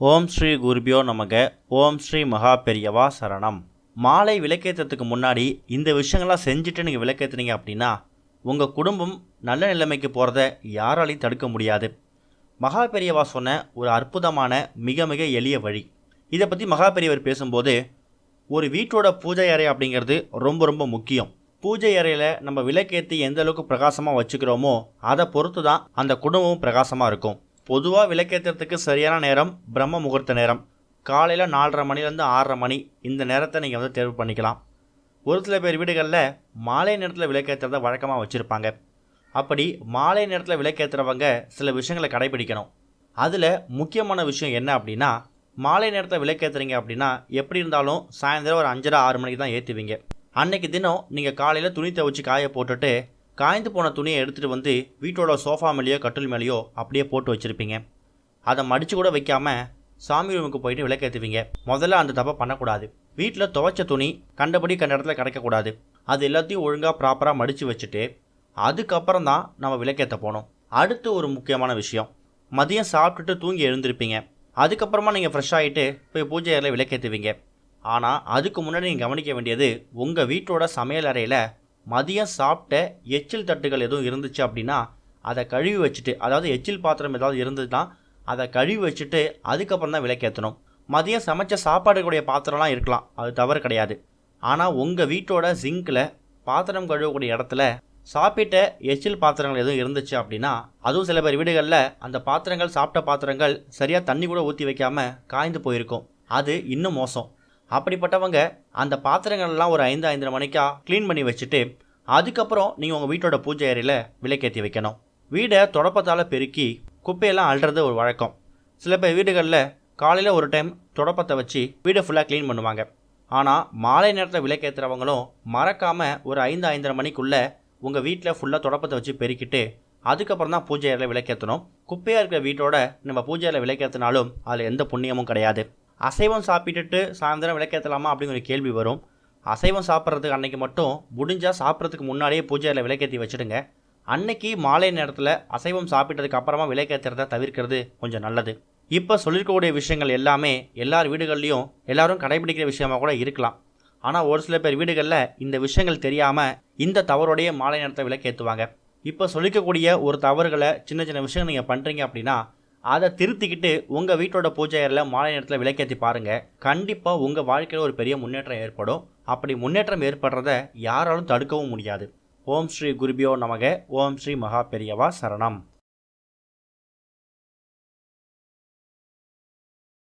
ஓம் ஸ்ரீ குருபியோ நமக. ஓம் ஸ்ரீ மகா பெரியவா சரணம். மாலை விளக்கேற்றத்துக்கு முன்னாடி இந்த விஷயங்கள்லாம் செஞ்சுட்டு நீங்கள் விளக்கேற்றுனீங்க அப்படின்னா உங்கள் குடும்பம் நல்ல நிலைமைக்கு போகிறத யாராலையும் தடுக்க முடியாது. மகா பெரியவா சொன்ன ஒரு அற்புதமான மிக மிக எளிய வழி. இதை பற்றி மகா பெரியவர் பேசும்போது ஒரு வீட்டோட பூஜை அறை அப்படிங்கிறது ரொம்ப ரொம்ப முக்கியம். பூஜை அறையில் நம்ம விளக்கேற்றி எந்த அளவுக்கு பிரகாசமாக வச்சுக்கிறோமோ அதை பொறுத்து தான் அந்த குடும்பமும் பிரகாசமாக இருக்கும். பொதுவாக விளக்கேற்றுறதுக்கு சரியான நேரம் பிரம்ம முகூர்த்த நேரம். காலையில் நாலரை மணிலேருந்து ஆறரை மணி இந்த நேரத்தை நீங்கள் வந்து தேர்வு பண்ணிக்கலாம். ஒரு சில பேர் வீடுகளில் மாலை நேரத்தில் விளக்கேற்றுறத வழக்கமாக வச்சுருப்பாங்க. அப்படி மாலை நேரத்தில் விளக்கேற்றுறவங்க சில விஷயங்களை கடைபிடிக்கணும். அதில் முக்கியமான விஷயம் என்ன அப்படின்னா மாலை நேரத்தில் விளக்கேற்றுறீங்க அப்படின்னா எப்படி இருந்தாலும் சாயந்தரம் ஒரு அஞ்சரை ஆறு மணிக்கு தான் ஏற்றுவீங்க அன்னைக்கு தினம் நீங்கள் காலையில் துணி துவைச்சு காய போட்டுட்டு காய்ந்து போன துணியை எடுத்துகிட்டு வந்து வீட்டோட சோஃபா மேலேயோ கட்டில் மேலேயோ அப்படியே போட்டு வச்சுருப்பீங்க. அதை மடித்து கூட வைக்காமல் சாமி ரூமுக்கு போயிட்டு விளக்கேற்றுவீங்க முதல்ல அந்த தப்பை பண்ணக்கூடாது. வீட்டில் துவைச்ச துணி கண்டபடி கண்ட இடத்துல கிடைக்கக்கூடாது. அது எல்லாத்தையும் ஒழுங்காக ப்ராப்பராக மடித்து வச்சுட்டு அதுக்கப்புறம் தான் நம்ம விளக்கேற்ற போனோம் அடுத்து ஒரு முக்கியமான விஷயம். மதியம் சாப்பிட்டுட்டு தூங்கி எழுந்திருப்பீங்க. அதுக்கப்புறமா நீங்கள் ஃப்ரெஷ் ஆகிட்டு போய் பூஜை அறையில் விளக்கேற்றுவீங்க ஆனால் அதுக்கு முன்னாடி நீங்கள் கவனிக்க வேண்டியது உங்கள் வீட்டோட சமையல் அறையில் மதியம் சாப்பிட்ட எச்சில் தட்டுகள் எதுவும் இருந்துச்சு அப்படின்னா அதை கழுவி வச்சுட்டு அதாவது எச்சில் பாத்திரம் ஏதாவது இருந்ததுன்னா அதை கழுவி வச்சுட்டு அதுக்கப்புறம் தான் விளக்கேற்றணும் மதியம் சமைச்ச சாப்பாடுக்கூடிய பாத்திரம்லாம் இருக்கலாம் அது தவறு கிடையாது. ஆனால் உங்கள் வீட்டோட சிங்கில் பாத்திரம் கழுவக்கூடிய இடத்துல சாப்பிட்ட எச்சில் பாத்திரங்கள் எதுவும் இருந்துச்சு அப்படின்னா அதுவும் சில பேர் வீடுகளில் அந்த பாத்திரங்கள் சாப்பிட்ட பாத்திரங்கள் சரியாக தண்ணி கூட ஊற்றி வைக்காமல் காய்ந்து போயிருக்கும். அது இன்னும் மோசம். அப்படிப்பட்டவங்க அந்த பாத்திரங்கள்லாம் ஒரு ஐந்து ஐந்தரை மணிக்கா க்ளீன் பண்ணி வச்சுட்டு அதுக்கப்புறம் நீங்கள் உங்கள் வீட்டோட பூஜை அறையில் விளக்கேற்றி வைக்கணும். வீடை தொடப்பத்தால் பெருக்கி குப்பையெல்லாம் அள்ளுறது ஒரு வழக்கம். சில பேர் வீடுகளில் காலையில் ஒரு டைம் தொடப்பத்தை வச்சு வீடை ஃபுல்லாக க்ளீன் பண்ணுவாங்க. ஆனால் மாலை நேரத்தில் விளக்கேற்றுறவங்களும் மறக்காமல் ஒரு ஐந்து ஐந்தரை மணிக்குள்ளே உங்கள் வீட்டில் ஃபுல்லாக தொடப்பத்தை வச்சு பெருக்கிட்டு அதுக்கப்புறம் தான் பூஜை அறையில் விளக்கேற்றணும் குப்பையாக இருக்கிற வீட்டோட நம்ம பூஜை அறையில் விளக்கேற்றினாலும் அதில் எந்த புண்ணியமும் கிடையாது. அசைவம் சாப்பிட்டுட்டு சாயந்தரம் விளக்கேற்றலாமா அப்படிங்கிற ஒரு கேள்வி வரும். அசைவம் சாப்பிட்றதுக்கு அன்னைக்கு மட்டும் முடிஞ்சால் சாப்பிட்றதுக்கு முன்னாடியே பூஜையில் விளக்கேற்றி வச்சுடுங்க. அன்னைக்கு மாலை நேரத்தில் அசைவம் சாப்பிட்டதுக்கு அப்புறமா விளக்கேற்றுறத தவிர்க்கிறது கொஞ்சம் நல்லது. இப்போ சொல்லியிருக்கக்கூடிய விஷயங்கள் எல்லாமே எல்லார் வீடுகள்லேயும் எல்லாரும் கடைபிடிக்கிற விஷயமாக கூட இருக்கலாம். ஆனால் ஒரு சில பேர் வீடுகளில் இந்த விஷயங்கள் தெரியாமல் இந்த தவறோடைய மாலை நேரத்தை விளக்கேற்றுவாங்க இப்போ சொல்லிக்கக்கூடிய ஒரு தவறுகளை சின்ன சின்ன விஷயம் நீங்கள் பண்ணுறீங்க அப்படின்னா அதை திருத்திக்கிட்டு உங்கள் வீட்டோட பூஜை அறையில் மாலை நேரத்தில் விளக்கேற்றி பாருங்கள் கண்டிப்பாக உங்கள் வாழ்க்கையில் ஒரு பெரிய முன்னேற்றம் ஏற்படும். அப்படி முன்னேற்றம் ஏற்படுறத யாராலும் தடுக்கவும் முடியாது. ஓம் ஸ்ரீ குருபியோ நமக. ஓம் ஸ்ரீ மகா பெரியவா சரணம்.